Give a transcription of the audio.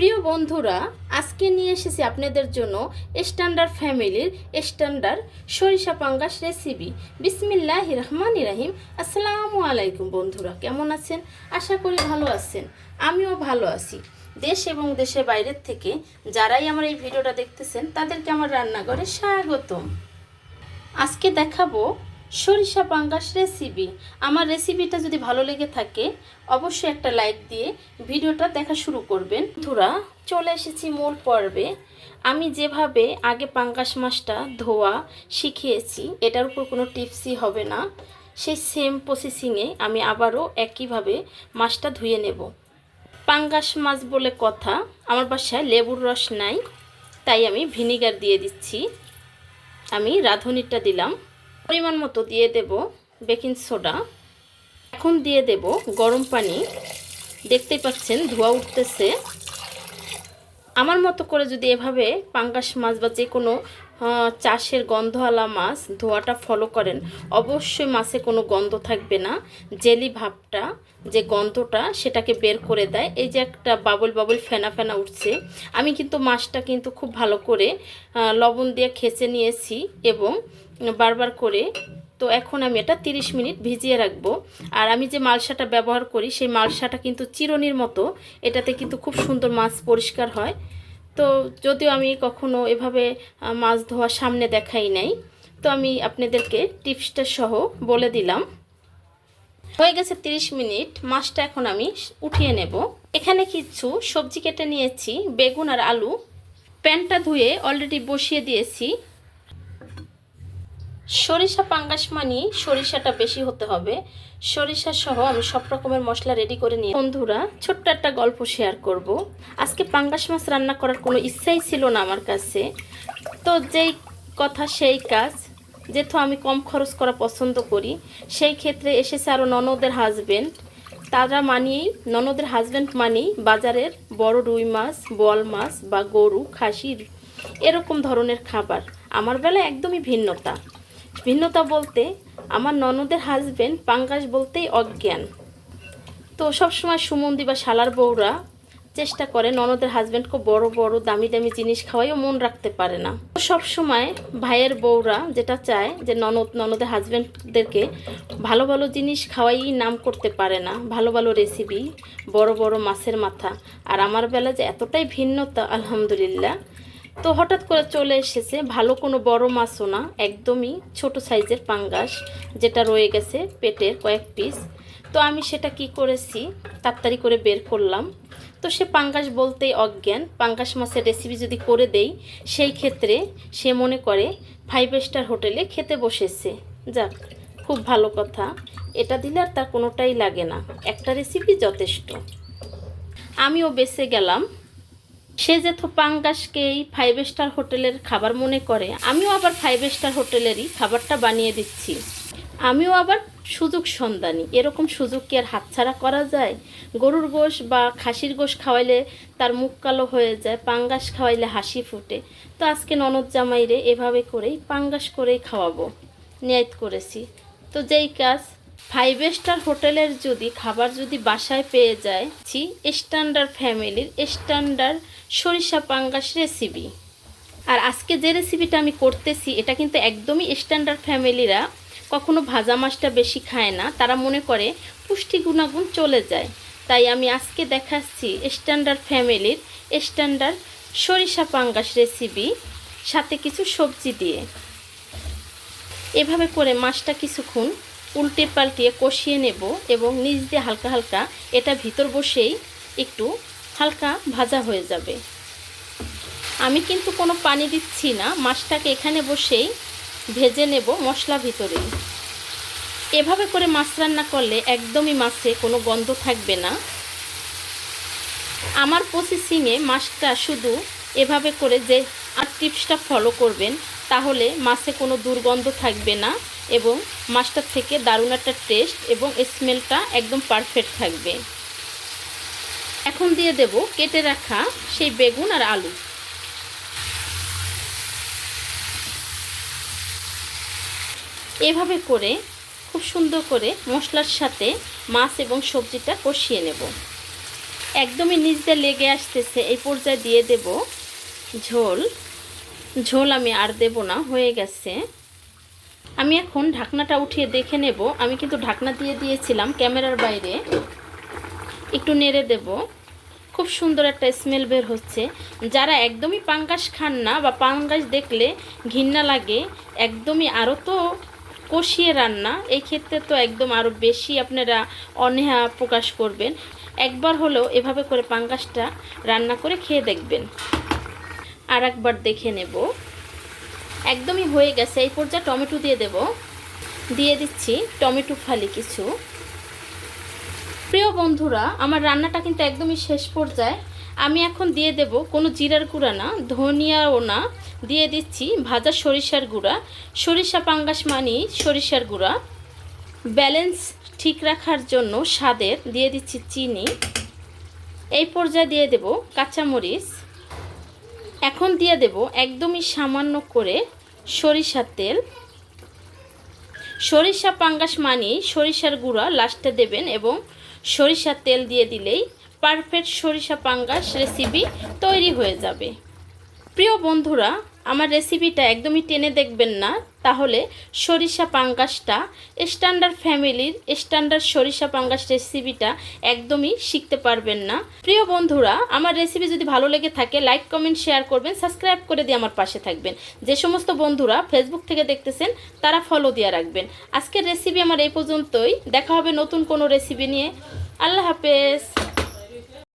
প্রিয় বন্ধুরা, আজকে নিয়ে এসেছি আপনাদের জন্য স্ট্যান্ডার্ড ফ্যামিলির স্ট্যান্ডার্ড সরিষা পাঙ্গাস রেসিপি বিসমিল্লাহ রহমান রাহিম। আসসালামু আলাইকুম বন্ধুরা, কেমন আছেন? আশা করি ভালো আছেন। আমিও ভালো আছি। দেশ এবং দেশের বাইরের থেকে যারাই আমার এই ভিডিওটা দেখতেছেন, তাদেরকে আমার রান্নাঘরে স্বাগতম। আজকে দেখাবো সরিষা পাঙ্গাস রেসিপি আমার রেসিপিটা যদি ভালো লেগে থাকে, অবশ্যই একটা লাইক দিয়ে ভিডিওটা দেখা শুরু করবেন। ধুরা চলে এসেছি মূল পর্বে। আমি যেভাবে আগে পাঙ্গাস মাছটা ধোয়া শিখিয়েছি, এটার উপর কোনো টিপসই হবে না। সেই সেম প্রসেসিংয়ে আমি আবারও একইভাবে মাছটা ধুয়ে নেব। পাঙ্গাস মাছ বলে কথা, আমার বাসায় লেবুর রস নাই, তাই আমি ভিনিগার দিয়ে দিচ্ছি। আমি রাঁধুনিটা দিলাম। পরিমাণ মতো দিয়ে দেব বেকিং সোডা। এখন দিয়ে দেব গরম পানি। দেখতেই পাচ্ছেন ধোয়া উঠতেছে। আমার মতো করে যদি এভাবে পাঙ্গাস মাছ বা যে কোনো চাষের গন্ধওয়ালা মাছ ধোয়াটা ফলো করেন, অবশ্যই মাছে কোনো গন্ধ থাকবে না। জেলি ভাবটা, যে গন্ধটা সেটাকে বের করে দেয়। এই যে একটা বাবল বাবল ফেনা ফেনা উঠছে। আমি কিন্তু মাছটা কিন্তু খুব ভালো করে লবণ দিয়ে খেচে নিয়েছি এবং বারবার করে, তো এখন আমি এটা 30 মিনিট ভিজিয়ে রাখব। আর আমি যে মালসাটা ব্যবহার করি, সেই মালসাটা কিন্তু চিরনির মতো। এটাতে কিন্তু খুব সুন্দর মাছ পরিষ্কার হয়। তো যদিও আমি কখনো এভাবে মাছ ধোয়া সামনে দেখাই নাই, তো আমি আপনাদেরকে টিপসটা সহ বলে দিলাম। হয়ে গেছে 30 মিনিট, মাছটা এখন আমি উঠিয়ে নেব। এখানে কিছু সবজি কেটে নিয়েছি, বেগুন আর আলু। প্যানটা ধুয়ে অলরেডি বসিয়ে দিয়েছি। সরিষা, পাঙ্গাস মানি সরিষাটা বেশি হতে হবে। সরিষা সহ আমি সব রকমের মশলা রেডি করে নিয়ে বন্ধুরা, ছোট্ট একটা গল্প শেয়ার করব। আজকে পাঙ্গাস মাছ রান্না করার কোনো ইচ্ছাই ছিল না আমার কাছে। তো যেই কথা, সেই কাজ, যেহেতু আমি কম খরচ করা পছন্দ করি, সেই ক্ষেত্রে এসেছে আরও ননদের হাজবেন্ড তারা মানিয়েই ননদের হাজব্যান্ড মানেই বাজারের বড় রুই মাছ, বল মাছ বা গরু, খাসির এরকম ধরনের খাবার। আমার বেলা একদমই ভিন্নতা। ভিন্নতা বলতে আমার ননদের হাজব্যান্ড পাঙ্গাস বলতেই অজ্ঞান। তো সবসময় সুমন্দি বা শালার বউরা চেষ্টা করে ননদের হাজব্যান্ডকে বড় বড় দামি দামি জিনিস খাওয়াইও মন রাখতে পারে না। তো সবসময় ভাইয়ের বউরা যেটা চায় যে ননদ, ননদের হাজব্যান্ডদেরকে ভালো ভালো জিনিস খাওয়াই নাম করতে পারে না। ভালো ভালো রেসিপি বড় বড় মাছের মাথা। আর আমার বেলা যে এতটাই ভিন্নতা, আলহামদুলিল্লাহ তো হঠাৎ করে চলে এসেছে, ভালো কোনো বড় মাছও না, একদমই ছোট সাইজের পাঙ্গাস যেটা রয়ে গেছে পেটের কয়েক পিস তো আমি সেটা কি করেছি, তাড়াতাড়ি করে বের করলাম। তো সে পাঙ্গাস বলতেই অজ্ঞান, পাঙ্গাস মাছের রেসিপি যদি করে দেই, সেই ক্ষেত্রে সে মনে করে ফাইভ স্টার হোটেলে খেতে বসেছে। যাক, খুব ভালো কথা। এটা দিলে আর তার কোনোটাই লাগে না। একটা রেসিপি যথেষ্ট। আমিও বেঁচে গেলাম। সে যেহেতু পাঙ্গাসকেই ফাইভ স্টার হোটেলের খাবার মনে করে, আমিও আবার ফাইভ স্টার হোটেলেরই খাবারটা বানিয়ে দিচ্ছি। আমিও আবার সুযোগ সন্ধানী, এরকম সুযোগ কি আর হাতছাড়া করা যায়? গরুর গোশ বা খাসির গোশ খাওয়াইলে তার মুখ কালো হয়ে যায়, পাঙ্গাস খাওয়াইলে হাসি ফুটে। তো আজকে ননদ জামাইরে এভাবে করেই পাঙ্গাস করেই খাওয়াবো, নিয়াত করেছি। তো যেই কাজ ফাইভ স্টার হোটেলের যদি খাবার যদি বাসায় পেয়ে যায়, ছি স্ট্যান্ডার্ড ফ্যামিলির স্ট্যান্ডার্ড সরিষা পাঙ্গাস রেসিপি আর আজকে যে রেসিপিটা আমি করতেছি, এটা কিন্তু একদমই স্ট্যান্ডার্ড ফ্যামিলিরা কখনো ভাজা মাছটা বেশি খায় না। তারা মনে করে পুষ্টি গুণাগুণ চলে যায়। তাই আমি আজকে দেখাচ্ছি স্ট্যান্ডার্ড ফ্যামিলির স্ট্যান্ডার্ড সরিষা পাঙ্গাস রেসিপি সাথে কিছু সবজি দিয়ে। এভাবে করে মাছটা কিছুক্ষণ উল্টে পাল্টিয়ে কষিয়ে নেব এবং নিচ দিয়ে হালকা হালকা এটা ভিতর বসেই একটু হালকা ভাজা হয়ে যাবে। আমি কিন্তু কোনো পানি দিচ্ছি না, মাছটাকে এখানে বসেই ভেজে নেব মশলা ভিতরে। এভাবে করে মাছ রান্না করলে একদমই মাছে কোনো গন্ধ থাকবে না। আমার প্রসেসিংয়ে মাছটা শুধু এভাবে করে যে আর টিপসটা ফলো করবেন, তাহলে মাছে কোনো দুর্গন্ধ থাকবে না এবং মাছটার থেকে দারুণ একটা টেস্ট এবং স্মেলটা একদম পারফেক্ট থাকবে। এখন দিয়ে দেব কেটে রাখা সেই বেগুন আর আলু। এভাবে করে খুব সুন্দর করে মশলার সাথে মাছ এবং সবজিটা কষিয়ে নেব। একদমই দিয়ে লেগে আসতেছে, এই পর্যায়ে দিয়ে দেব ঝোল। ঝোল আমি আর দেব না, হয়ে গেছে। আমি এখন ঢাকনাটা উঠিয়ে দেখে নেব। আমি কিন্তু ঢাকনা দিয়ে দিয়েছিলাম ক্যামেরার বাইরে। একটু নেড়ে দেব। খুব সুন্দর একটা স্মেল বের হচ্ছে। যারা একদমই পাঙ্গাস খান না বা পাঙ্গাস দেখলে ঘৃণা লাগে, একদমই আরও তো কষিয়ে রান্না এই ক্ষেত্রে তো একদম আরও বেশি আপনারা অনীহা প্রকাশ করবেন। একবার হলেও এভাবে করে পাঙ্গাসটা রান্না করে খেয়ে দেখবেন। আর একবার দেখে নেব। একদমই হয়ে গেছে, এই পর্যায়ে টমেটো দিয়ে দেব। দিয়ে দিচ্ছি টমেটো ফালি কিছু। প্রিয় বন্ধুরা, আমার রান্নাটা কিন্তু একদমই শেষ পর্যায়ে। আমি এখন দিয়ে দেব কোনো জিরার গুঁড়া না, ধনিয়াও না। দিয়ে দিচ্ছি ভাজা সরিষার গুঁড়া। সরিষা পাঙ্গাস মানি সরিষার গুঁড়া। ব্যালেন্স ঠিক রাখার জন্য স্বাদের দিয়ে দিচ্ছি চিনি। এই পর্যায়ে দিয়ে দেব কাঁচামরিচ। এখন দিয়ে দেব একদমই সামান্য করে সরিষার তেল। সরিষা পাঙ্গাস মানি সরিষার গুঁড়া লাস্টে দেবেন এবং সরিষার তেল দিয়ে দিলেই পারফেক্ট সরিষা পাঙ্গাস রেসিপি তৈরি হয়ে যাবে। প্রিয় বন্ধুরা আমার রেসিপিটা একদমই টেনে দেখবেন না, তাহলে সরিষা পাঙ্গাসটা স্ট্যান্ডার্ড ফ্যামিলির স্ট্যান্ডার্ড সরিষা পাঙ্গাস রেসিপিটা একদমই শিখতে পারবেন না। প্রিয় বন্ধুরা, আমার রেসিপি যদি ভালো লেগে থাকে লাইক কমেন্ট শেয়ার করবেন সাবস্ক্রাইব করে দিয়ে আমার পাশে থাকবেন। যে সমস্ত বন্ধুরা ফেসবুক থেকে দেখতেছেন, তারা ফলো দিয়ে রাখবেন। আজকের রেসিপি আমার এই পর্যন্তই। দেখা হবে নতুন কোনো রেসিপি নিয়ে। আল্লাহ হাফেজ।